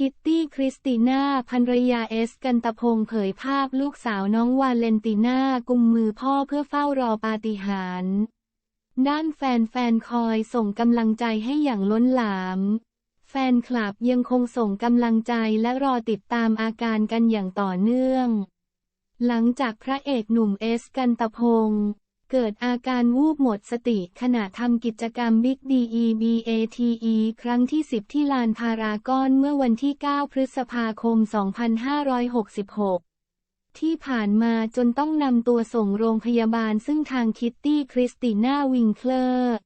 คิตตี้คริสติน่าภรรยาเอสกันตะพงเผยภาพลูกสาวน้องวาเลนติน่ากุมมือพ่อเพื่อเฝ้ารอปาฏิหาริย์ด้านแฟนๆคอยส่งกำลังใจให้อย่างล้นหลาม แฟนคลับยังคงส่งกำลังใจและรอติดตามอาการกันอย่างต่อเนื่อง หลังจากพระเอกหนุ่มเอสกันตะพง เกิดอาการวูบหมดสติขณะทำกิจกรรม Big DEBATE ครั้งที่ 10 ที่ลานพารากอนเมื่อวันที่ 9 พฤษภาคม 2566ที่ผ่านมาจนต้องนำตัวส่งโรงพยาบาลซึ่งทางคิตตี้คริสติน่าวิงเคลอร์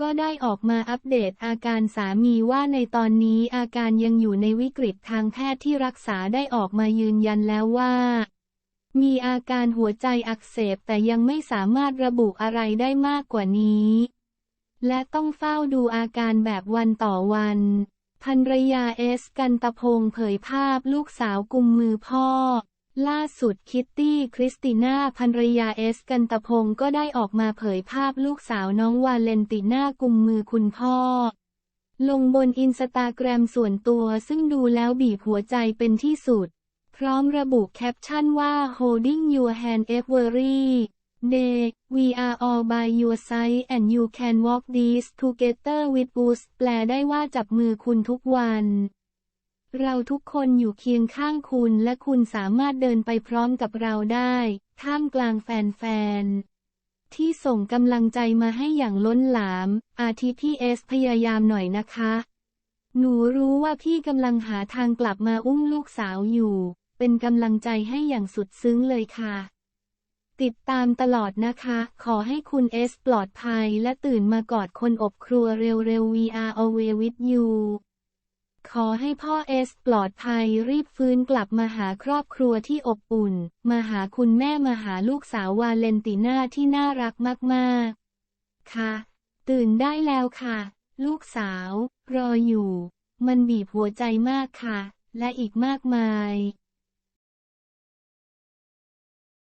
ก็ได้ออกมาอัปเดตอาการสามีว่าในตอนนี้อาการยังอยู่ในวิกฤตทางแพทย์ที่รักษาได้ออกมายืนยันแล้วว่า มีอาการหัวใจอักเสบแต่ยังไม่สามารถระบุอะไรได้มากกว่านี้ และต้องเฝ้าดูอาการแบบวันต่อวันภรรยาเอสกันตะพงเผยภาพลูกสาวกุมมือพ่อ ล่าสุดคิตตี้คริสติน่าภรรยาเอสกันตะพงก็ได้ออกมาเผยภาพลูกสาวน้องวาเลนติน่ากุมมือคุณพ่อ ลงบนอินสตาแกรมส่วนตัวซึ่งดูแล้วบีบหัวใจเป็นที่สุด พร้อมระบุแคปชั่นว่า holding your hand every day we are all by your side and you can walk this together with us แปลได้ว่าจับมือคุณทุกวัน เราทุกคนอยู่เคียงข้างคุณและคุณสามารถเดินไปพร้อมกับเราได้ ท่ามกลางแฟนๆที่ส่งกำลังใจมาให้อย่างล้นหลาม อาทิพี่เอสพยายามหน่อยนะคะ หนูรู้ว่าพี่กำลังหาทางกลับมาอุ้มลูกสาวอยู่ เป็นกำลังใจให้อย่างสุดซึ้งเลยค่ะ ติดตามตลอดนะคะ ขอให้คุณเอสปลอดภัยและตื่นมากอดคนอบครัวเร็วๆ We are away with you ขอให้พ่อเอสปลอดภัยรีบฟื้นกลับมาหาครอบครัวที่อบอุ่น มาหาคุณแม่มาหาลูกสาววาเลนติน่าที่น่ารักมากๆ ค่ะ ตื่นได้แล้วค่ะ ลูกสาว รออยู่ มันบีบหัวใจมากค่ะ และอีกมากมาย